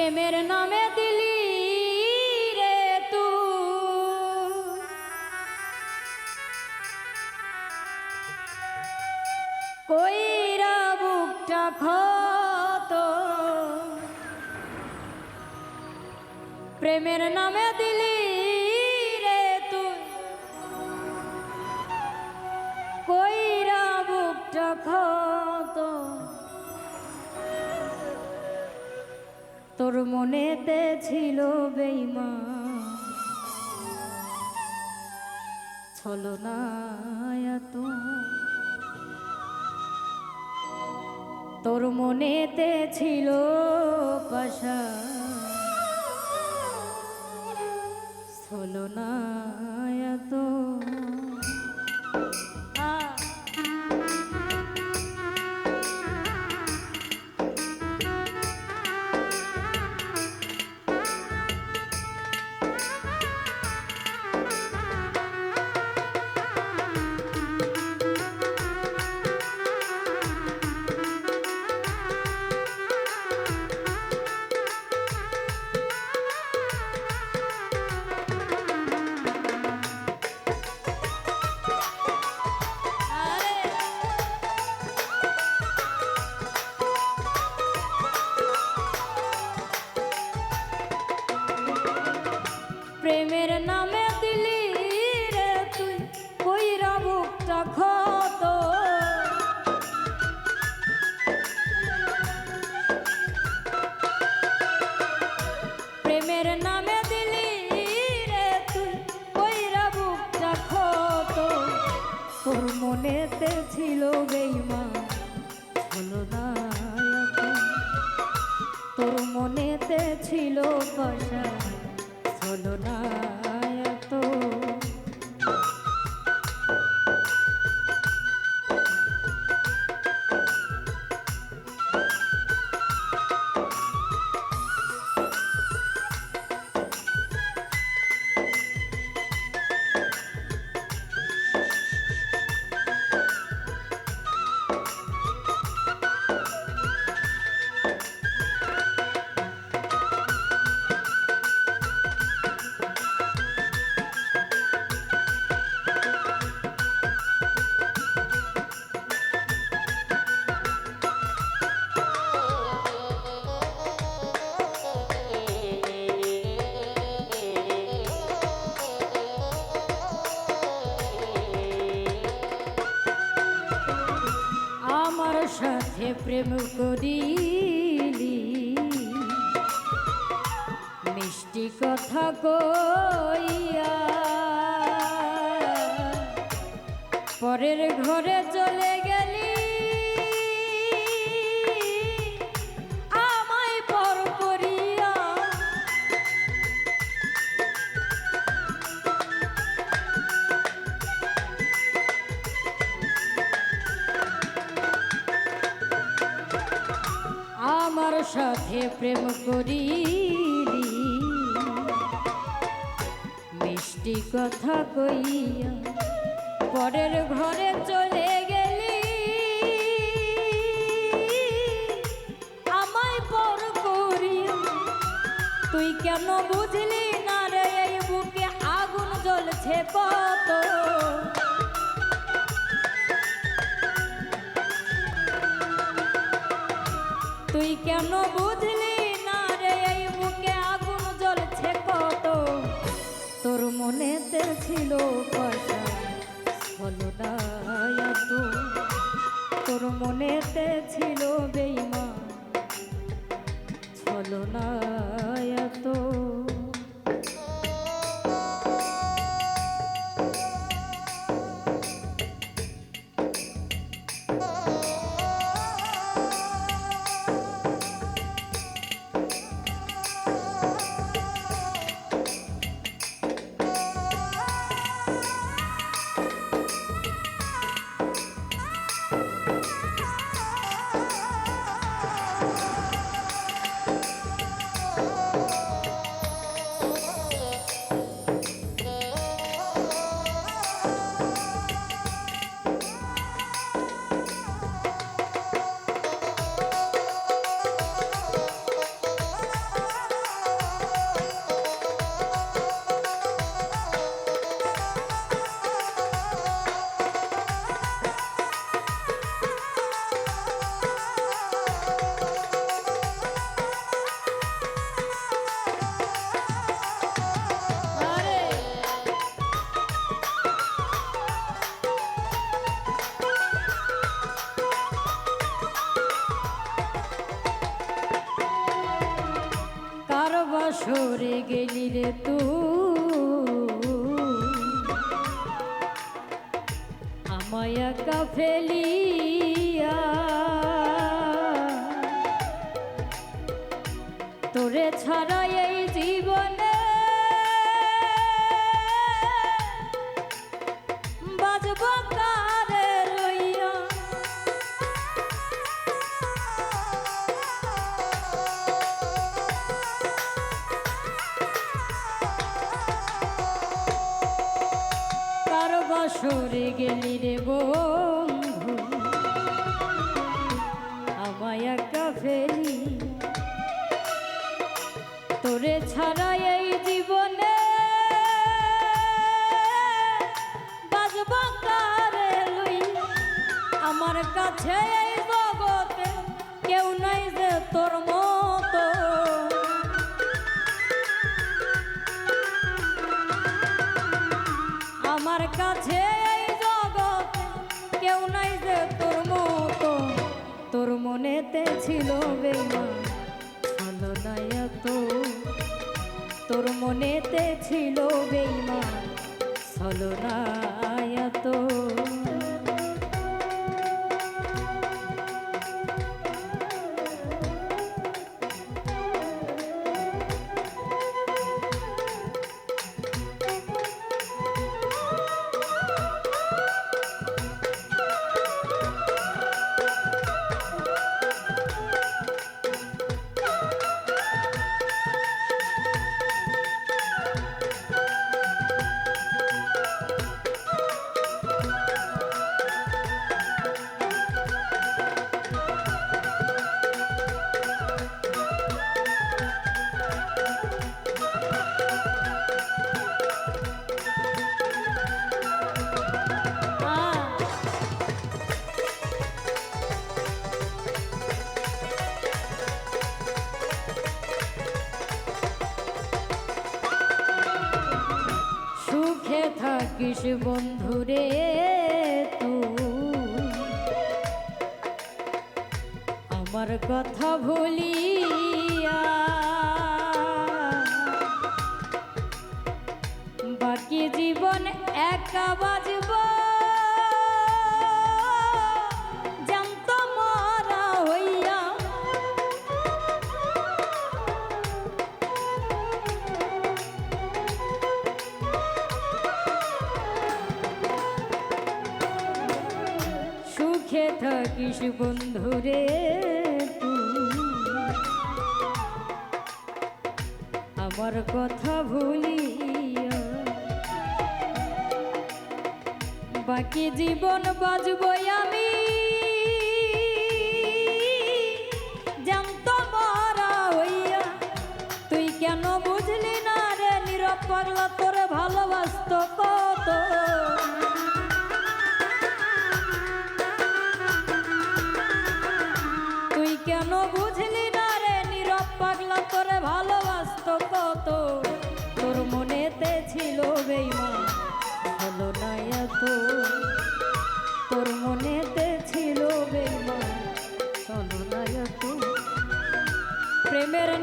প্রেমের নামে দিলি রে তু। কইরা বুকটা ক্ষত। প্রেমের নামে দিলি রে তুই কইরা বুকটা ক্ষত। তোর মনেতে ছিল বেইমা ছল না তোর মনেতে ছিল পাশা। ছলো মনেতে ছিল বেইমা হলো না তোর মনেতে ছিল কষা। হলো না সাথে প্রেম করিলি। মিষ্টি কথা কইয়া পরের ঘরে চলে প্রেম করিলি। মিষ্টি কথা কইয়া পরের ঘরে চলে গেলি। আমায় পর করিয়া তুই কেন বুঝলি না রে? বুকে আগুন জ্বলছে কত। তুই কেন বুঝলি না রে? এই বুকে আগুন জ্বলছে কত। তোর মনেতে ছিল পয়সা, হলো না তোর মনেতে ছিল বেইমা গেলি রে তু। আমায় একা ফেলিয়া। তোরে ছাড়া এই জীবনে বসরে গেলি রে বন্ধু। আমায় একা ফেলি। তোরে ছাড়া এই জীবনে বাজব কারে লই? আমার কাছে এই জগতে কেউ নাই যে তোর মতো। আমার কাছে এই জগৎ কেউ নাই যে তোর মতো। তোর মনেতে ছিল বেমা ভালো নাই এত। তোর মনেতে ছিল বেইমান নাই না থাকিস তু। আমার কথা ভুলিয়া বাকি জীবন একা বাজব থাকিস বন্ধুরে আমার কথা ভুলিয়া বাকি জীবন বাজব আমি। জানত মারা হইয়া। তুই কেন বুঝলি না রে নীরব পাগলা তোরে ভালোবাসত কত?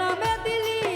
নামে দিলি।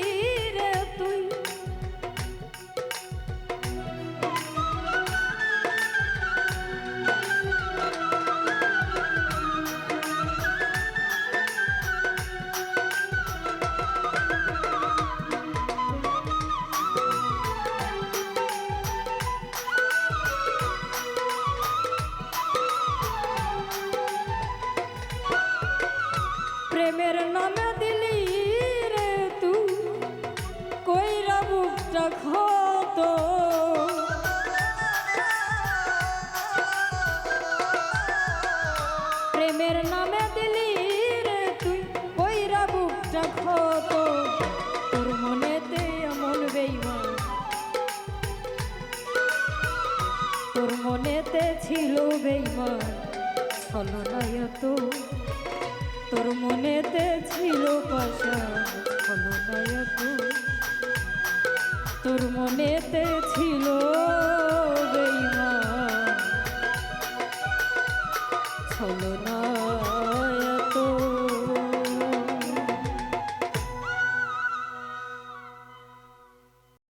ছিল বেইমান ছলো না তোর মনেতে ছিল পাশা হলো তো। তোর মনেতে ছিল বেইমান ছলো না